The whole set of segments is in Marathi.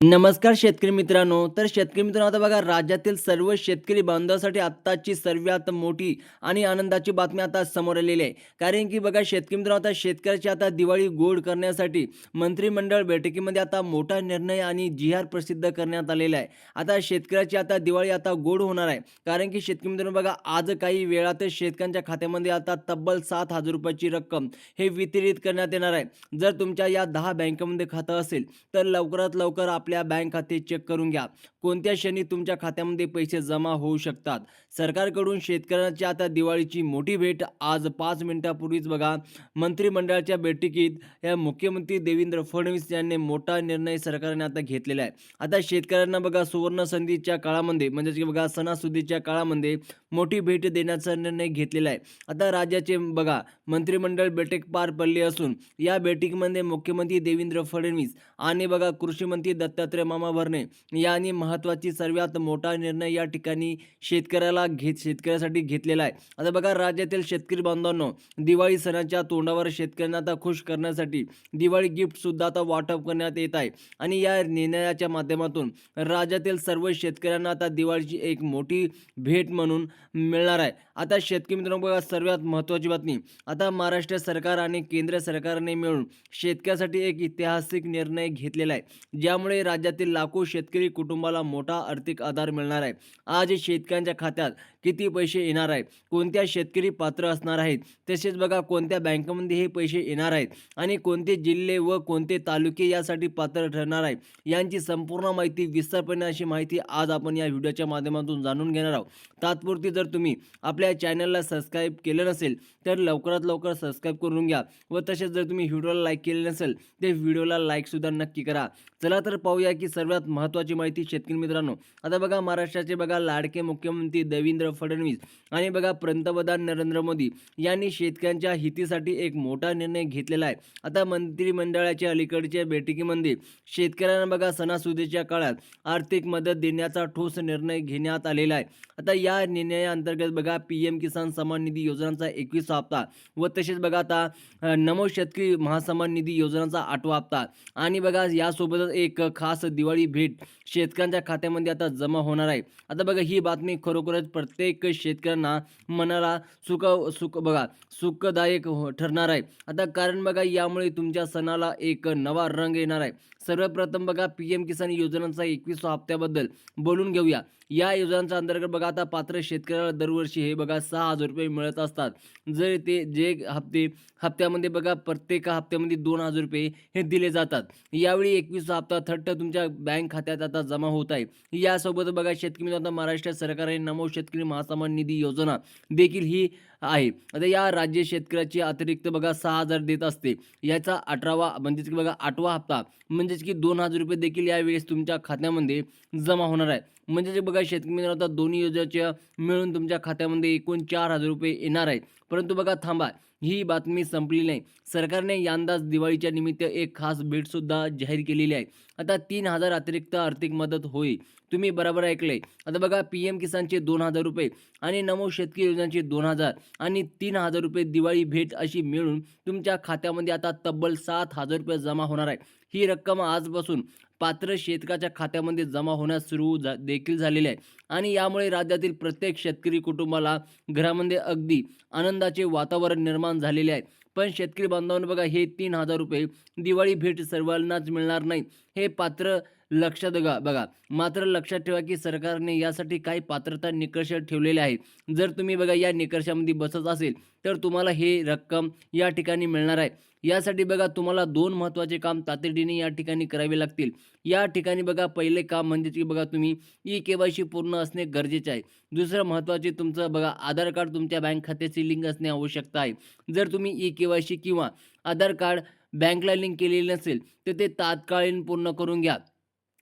नमस्कार शेतकरी मित्रांनो. तर शेतकरी मित्रांनो आता बघा राज्यातील सर्व शेतकरी बांधवांसाठी आत्ताची सर्वात मोठी आणि आनंदाची बातमी आता समोर आलेली आहे. कारण की बघा शेतकरी मित्रांनो आता शेतकऱ्याची आता दिवाळी गोड करण्यासाठी मंत्रिमंडळ बैठकीमध्ये आता मोठा निर्णय आणि जी आर प्रसिद्ध करण्यात आलेला आहे. आता शेतकऱ्याची आता दिवाळी आता गोड होणार आहे. कारण की शेतकरी मित्रांनो बघा आज काही वेळातच शेतकऱ्यांच्या खात्यामध्ये आता तब्बल सात हजार रुपयाची रक्कम हे वितरित करण्यात येणार आहे. जर तुमच्या या दहा बँकेमध्ये खातं असेल तर लवकरात लवकर आपल्या बँक खाते चेक करून घ्या. कोणत्या क्षणी तुमच्या खात्यामध्ये पैसे जमा होऊ शकतात? सरकारकडून शेतकऱ्यांची आता दिवाळीची मोठी भेट. आज पाच मिनिटापूर्वीच बघा मंत्रिमंडळाच्या बैठकीत या मुख्यमंत्री देवेंद्र फडणवीस यांनी मोठा निर्णय सरकारने आता घेतलेला आहे. आता शेतकऱ्यांना बघा सुवर्ण संधीच्या काळामध्ये म्हणजेच की बघा सणासुदीच्या काळामध्ये मोठी भेट देण्याचा निर्णय घेतलेला आहे. आता राज्याचे बघा मंत्रिमंडळ बैठक पार पडली असून या बैठकीमध्ये मुख्यमंत्री देवेंद्र फडणवीस आणि बघा कृषी मंत्री दत्त दत्तात्रय मामा भरणे यांनी महत्त्वाची सर्वात मोठा निर्णय या ठिकाणी शेतकऱ्याला घेत शेतकऱ्यासाठी घेतलेला आहे. आता बघा राज्यातील शेतकरी बांधवांनो दिवाळी सणाच्या तोंडावर शेतकऱ्यांना आता खुश करण्यासाठी दिवाळी गिफ्टसुद्धा आता वाटप करण्यात येत आहे. आणि या निर्णयाच्या माध्यमातून राज्यातील सर्व शेतकऱ्यांना आता दिवाळीची एक मोठी भेट म्हणून मिळणार आहे. आता शेतकरी मित्रांनो बघा सर्वात महत्त्वाची बातमी. आता महाराष्ट्र सरकार आणि केंद्र सरकारने मिळून शेतकऱ्यासाठी एक ऐतिहासिक निर्णय घेतलेला आहे. ज्यामुळे राज्यातील लाखो शेतकरी कुटुंबाला मोठा आर्थिक आधार मिळणार आहे. आज शेतकऱ्यांच्या खात्यात किती पैसे येणार आहे कोणत्या शेतकरी पात्र असणार आहेत? तसेच बघा कोणत्या बँकेमध्ये हे पैसे येणार आहेत? आणि कोणते जिल्हे व कोणते तालुके यासाठी पात्र ठरणार आहे यांची संपूर्ण माहिती विस्तारपणे अशी माहिती आज आपण या व्हिडिओच्या माध्यमातून जाणून घेणार आहोत. तात्पुरती जर तुम्ही आपल्या चॅनलला सबस्क्राईब केलं नसेल तर लवकरात लवकर सबस्क्राईब करून घ्या व तसेच जर तुम्ही व्हिडिओला लाईक केले नसेल तर व्हिडिओला लाईकसुद्धा नक्की करा. चला तर पाहूया की सर्वात महत्त्वाची माहिती शेतकरी मित्रांनो. आता बघा महाराष्ट्राचे बघा लाडके मुख्यमंत्री देवेंद्र फडणवीस आणि बघा पंतप्रधान नरेंद्र मोदी यांनी शेतकऱ्यांच्या हितीसाठी एक मोठा निर्णय घेतलेला आहे. आता मंत्रिमंडळाच्या अलीकडच्या बैठकीमध्ये शेतकऱ्यांना बघा सणासुदीच्या काळात आर्थिक मदत देण्याचा ठोस निर्णय घेण्यात आलेला आहे. आता या निर्णयाअंतर्गत बघा पी एम किसान सन्मान निधी योजनांचा एकवीस हप्ता व तसेच बघा आता नमो शेतकरी महासन्मान निधी योजनांचा आठवा हप्ता आणि बघा यासोबतच एक खास दिवाळी भेट शेतकऱ्यांच्या खात्यामध्ये आता जमा होणार आहे. आता बघा ही बातमी खरोखरच प्रत्येक शेतकऱ्यांना मनाला सुख सुख बघा सुखदायक हो- ठरणार आहे. आता कारण बघा यामुळे तुमच्या सणाला एक नवा रंग येणार आहे. सर्वप्रथम बघा पी एम किसान योजनांचा एकवीसवा हप्त्याबद्दल बोलून घेऊया. या योजनांच्या अंतर्गत बघा आता पात्र शेतकऱ्याला दरवर्षी हे बघा सहा हजार रुपये मिळत असतात. जर ते जे हप्ते हप्त्यामध्ये बघा प्रत्येक हप्त्यामध्ये दोन हजार रुपये हे दिले जातात. यावेळी एकवीसवा हप्ता थट्ट तुमच्या बँक खात्यात आता जमा होत आहे. यासोबत बघा शेतकरी मित्रांनो, आता महाराष्ट्र सरकारने नमो शेतकरी महासन्मान निधी योजना देखील ही आहे. आता या राज्य शेतकऱ्याची अतिरिक्त बघा सहा हजार देत असते. याचा अठरावा म्हणजेच की बघा आठवा हप्ता म्हणजेच की दोन हजार रुपये देखील यावेळेस तुमच्या खात्यामध्ये जमा होणार आहे. म्हणजे बघा शेतकरी मित्रांनो, आता दोन्ही योजनेच्या मिळून तुमच्या खात्यामध्ये एकूण चार हजार रुपये येणार आहेत परंतु बघा थांबा. ही बातमी संपली नाही सरकारने यंदाच दिवाळीच्या निमित्त एक खास भेटसुद्धा जाहीर केलेली आहे. आता तीन हजार अतिरिक्त आर्थिक मदत होईल. तुम्ही बरोबर ऐकलंय. आता बघा पी एम किसानचे दोन हजार रुपये आणि नमो शेतकरी योजनेचे दोन हजार आणि तीन हजार रुपये दिवाळी भेट अशी मिळून तुमच्या खात्यामध्ये आता तब्बल सात हजार रुपये जमा होणार आहे. ही रक्कम आजपासून पात्र शेतकाच्या खात्यामध्ये जमा होण्यास सुरू जा देखील झालेले आहे. आणि यामुळे राज्यातील प्रत्येक शेतकरी कुटुंबाला घरामध्ये अगदी आनंदाचे वातावरण निर्माण झालेले आहे. पण शेतकरी बांधवांना बघा हे तीन हजार रुपये दिवाळी भेट सर्वांनाच मिळणार नाही. हे पात्र लक्षात बघा बघा मात्र लक्षात ठेवा की सरकारने यासाठी काही पात्रता निकष ठेवलेले आहेत. जर तुम्ही बघा या निकषामध्ये बसत असेल तर तुम्हाला हे रक्कम या ठिकाणी मिळणार आहे. यासाठी बघा तुम्हाला दोन महत्त्वाचे काम तातडीने या ठिकाणी करावे लागतील. या ठिकाणी बघा पहिले काम म्हणजे की बघा तुम्ही ई के वाय सी पूर्ण असणे गरजेचे आहे. दुसरं महत्त्वाचे तुमचं बघा आधार कार्ड तुमच्या बँक खात्याची लिंक असणे आवश्यकता आहे. जर तुम्ही ई के वाय सी किंवा आधार कार्ड बँकला लिंक केलेले नसेल तर ते तात्कालीन पूर्ण करून घ्या.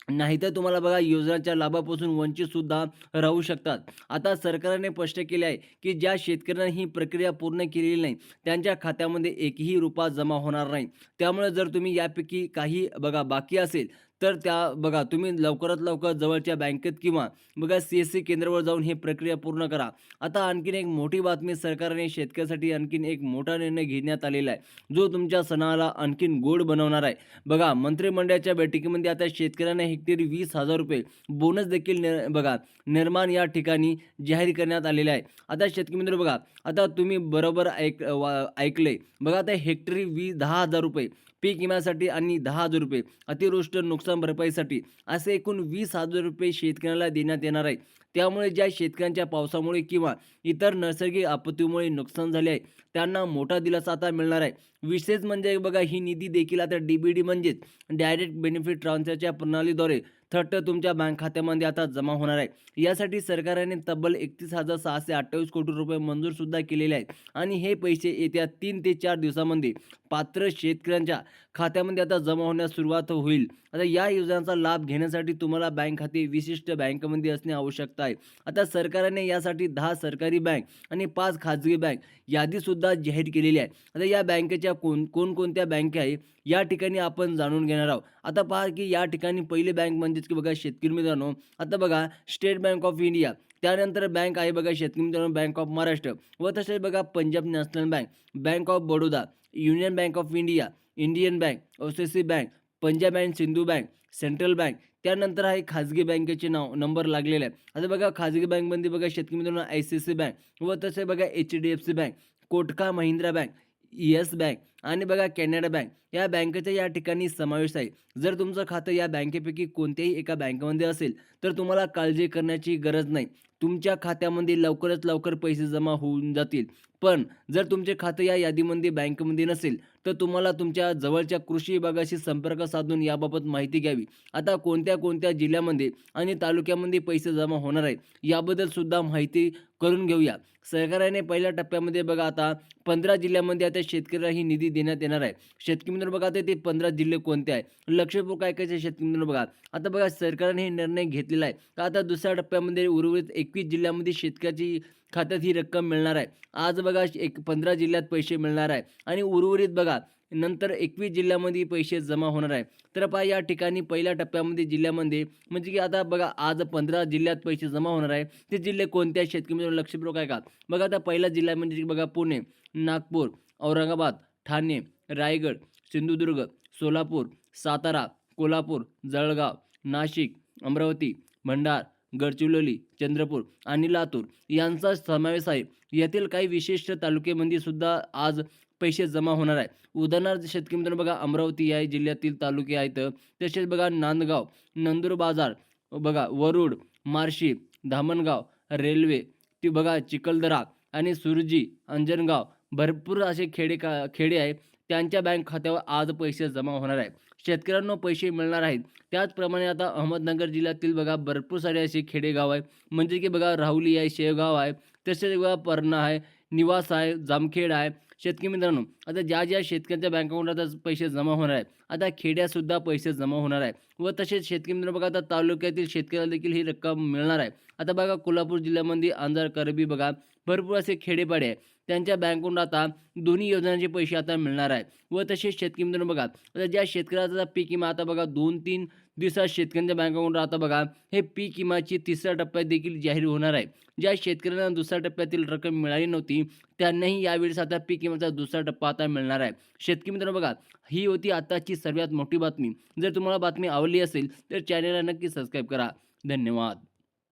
नाहीतर तुम्हाला बघा योजनाच्या लाभापासून वंचित सुद्धा राहू शकतात. आता सरकारने स्पष्ट केले आहे की ज्या शेतकऱ्यांनी ही प्रक्रिया पूर्ण केलेली नाही त्यांच्या खात्यामध्ये एकही रुपया जमा होणार नाही. त्यामुळे जर तुम्ही यापैकी काही बघा बाकी असेल तर त्या बघा तुम्ही लवकरात लवकर जवळच्या बँकेत किंवा बघा सी एस सी केंद्रावर जाऊन ही प्रक्रिया पूर्ण करा. आता आणखीन एक मोठी बातमी सरकारने शेतकऱ्यासाठी आणखीन एक मोठा निर्णय घेण्यात आलेला आहे. जो तुमच्या सणाला आणखीन गोड बनवणार आहे. बघा मंत्रिमंडळाच्या बैठकीमध्ये आता शेतकऱ्यांना हेक्टरी वीस हजार रुपये बोनस देखील नि बघा निर्माण या ठिकाणी जाहीर करण्यात आलेले आहे. आता शेतकरी मित्र बघा आता तुम्ही बरोबर ऐक वा ऐकले बघा आता हेक्टरी वीस दहा हजार रुपये पीक विम्यासाठी आणि दहा हजार रुपये. अतिवृष्ट नुकसान भरपाईसाठी असे एकूण वीस हजार रुपये शेतकऱ्याला देण्यात येणार आहे. त्यामुळे ज्या शेतकऱ्यांच्या पावसामुळे किंवा इतर नैसर्गिक आपत्तीमुळे नुकसान झाले आहे त्यांना मोठा दिलासा आता मिळणार आहे. विशेष म्हणजे बघा ही निधी देखील आता डी बी डी म्हणजेच डायरेक्ट बेनिफिट ट्रान्सफरच्या प्रणालीद्वारे थट्ट तुमच्या बँक खात्यामध्ये आता जमा होणार आहे. यासाठी सरकारने तब्बल एकतीस हजार सहाशे अठ्ठावीस कोटी रुपये मंजूरसुद्धा केलेले आहेत. आणि हे पैसे येत्या तीन ते चार दिवसामध्ये पात्र शेतकऱ्यांच्या खात्यामध्ये आता जमा होण्यास सुरुवात होईल. आता या योजनांचा लाभ घेण्यासाठी तुम्हाला बँक खाते विशिष्ट बँकेमध्ये असणे आवश्यकता आहे. आता सरकारने यासाठी दहा सरकारी बँक आणि पाच खाजगी बँक यादीसुद्धा जाहीर केलेली आहे. आता या बँकेच्या कोण कोणकोणत्या बँका आहे या ठिकाणी आपण जाणून घेणार आहोत. आता पहा की या ठिकाणी पहिली बँक म्हणजेच की बघा शेतकरी मित्रांनो आता बघा स्टेट बँक ऑफ इंडिया त्यानंतर बँक आहे बघा शेतकरी मित्रांनो बँक ऑफ महाराष्ट्र व तसेच बघा Punjab National Bank Bank of Baroda Union Bank of India Indian Bank O bank Punjab and Sind bank Central Bank त्यानंतर आहे खाजगी बँकेचे नाव नंबर लागलेले आहे आता बघा खाजगी बँकमध्ये बघा शेतकरी मित्रांनो आय सी सी बँक व तसे बघा H D F C bank Kotak Mahindra bank Yes Bank आणि बघा कॅनडा बँक या बँकेचा या ठिकाणी समावेश आहे. जर तुमचं खातं या बँकेपैकी कोणत्याही एका बँकेमध्ये असेल तर तुम्हाला काळजी करण्याची गरज नाही. तुमच्या खात्यामध्ये लवकरच लवकर पैसे जमा होऊन जातील. पण जर तुमचे खातं या यादीमध्ये बँकेमध्ये नसेल तर तुम्हाला तुमच्या जवळच्या कृषी विभागाशी संपर्क साधून याबाबत माहिती घ्यावी. आता कोणत्या कोणत्या जिल्ह्यामध्ये आणि तालुक्यामध्ये पैसे जमा होणार आहेत याबद्दल सुद्धा माहिती करून घेऊया. सरकारने पहिल्या टप्प्यामध्ये बघा आता पंधरा जिल्ह्यामध्ये आता शेतकऱ्याला ही निधी देण्यात येणार आहे. शेतकरी मित्र बघा आता ते पंधरा जिल्हे कोणते आहे लक्षपूर्वक ऐकायचे शेतकरी मित्र बघा. आता बघा सरकारने हे निर्णय घेतलेला आहे. तर आता दुसऱ्या टप्प्यामध्ये उर्वरित एकवीस जिल्ह्यामध्ये शेतकऱ्याची खात्यात ही रक्कम मिळणार आहे. आज बघा एक पंधरा जिल्ह्यात पैसे मिळणार आहे. आणि उर्वरित बघा नंतर एकवीस जिल्ह्यामध्ये पैसे जमा होणार आहे. तर पहा या ठिकाणी पहिल्या टप्प्यामध्ये जिल्ह्यामध्ये म्हणजे की आता बघा आज पंधरा जिल्ह्यात पैसे जमा होणार आहे. ते जिल्हे कोणत्या शेतकरी मित्रांनो? लक्षपूर्वक आहे का बघा आता पहिला जिल्हा म्हणजे की बघा पुणे नागपूर औरंगाबाद ठाणे रायगड सिंधुदुर्ग सोलापूर सातारा कोल्हापूर जळगाव नाशिक अमरावती भंडार गडचिरोली चंद्रपूर आणि लातूर यांचा समावेश आहे. यातील काही विशिष्ट तालुक्यामध्ये सुद्धा आज पैसे जमा होणार आहे उदाहरणार्थ शेतकरी मित्रांनो बघा अमरावती या जिल्ह्यातील तालुके आहेत तसेच बघा नांदगाव नंदुरबाजार बघा वरुड मार्शी धामणगाव रेल्वे ती बघा चिखलदरा आणि सुरजी अंजनगाव भरपूर असे खेडे का खेडे आहेत. त्यांच्या बँक खात्यावर आज पैसे जमा होणार आहे शेतकऱ्यांना पैसे मिळणार आहेत. त्याचप्रमाणे आता अहमदनगर जिल्ह्यातील बघा भरपूर सारे असे खेडेगाव आहे म्हणजे की बघा राहुली आहे शेवगाव आहे. तसेच बघा पर्णा आहे. निवास आहे जामखेड आहे. शेतकरी मित्रांनो आता ज्या ज्या शेतकऱ्यांच्या बँक अकाउंटात पैसे जमा होणार आहेत आता खेड्यातसुद्धा पैसे जमा होणार आहे व तसेच शेतकरी मित्र बघा आता तालुक्यातील शेतकऱ्याला देखील ही रक्कम मिळणार आहे. आता बघा कोल्हापूर जिल्ह्यामध्ये आंजार करबी बघा भरपूर असे खेडेपाडे आहे त्यांच्या बँकून आता दोन्ही योजनांचे पैसे आता मिळणार आहे व तसेच शेतकरी मित्रांनो बघा आता ज्या शेतकऱ्याचा पीक विमा आता बघा दोन तीन दिवसात शेतकऱ्यांच्या बँकाकडून राहता आता बघा हे पीक विमाची तिसऱ्या टप्प्यात देखील जाहीर होणार आहे. ज्या शेतकऱ्यांना दुसऱ्या टप्प्यातील रक्कम मिळाली नव्हती त्यांनाही यावेळेस आता पीक विम्याचा दुसरा टप्पा आता मिळणार आहे. शेतकरी मित्रांनो बघा ही होती आताची सर्वात मोठी बातमी. जर तुम्हाला बातमी आवडली असेल तर चॅनलला नक्की सबस्क्राईब करा. धन्यवाद.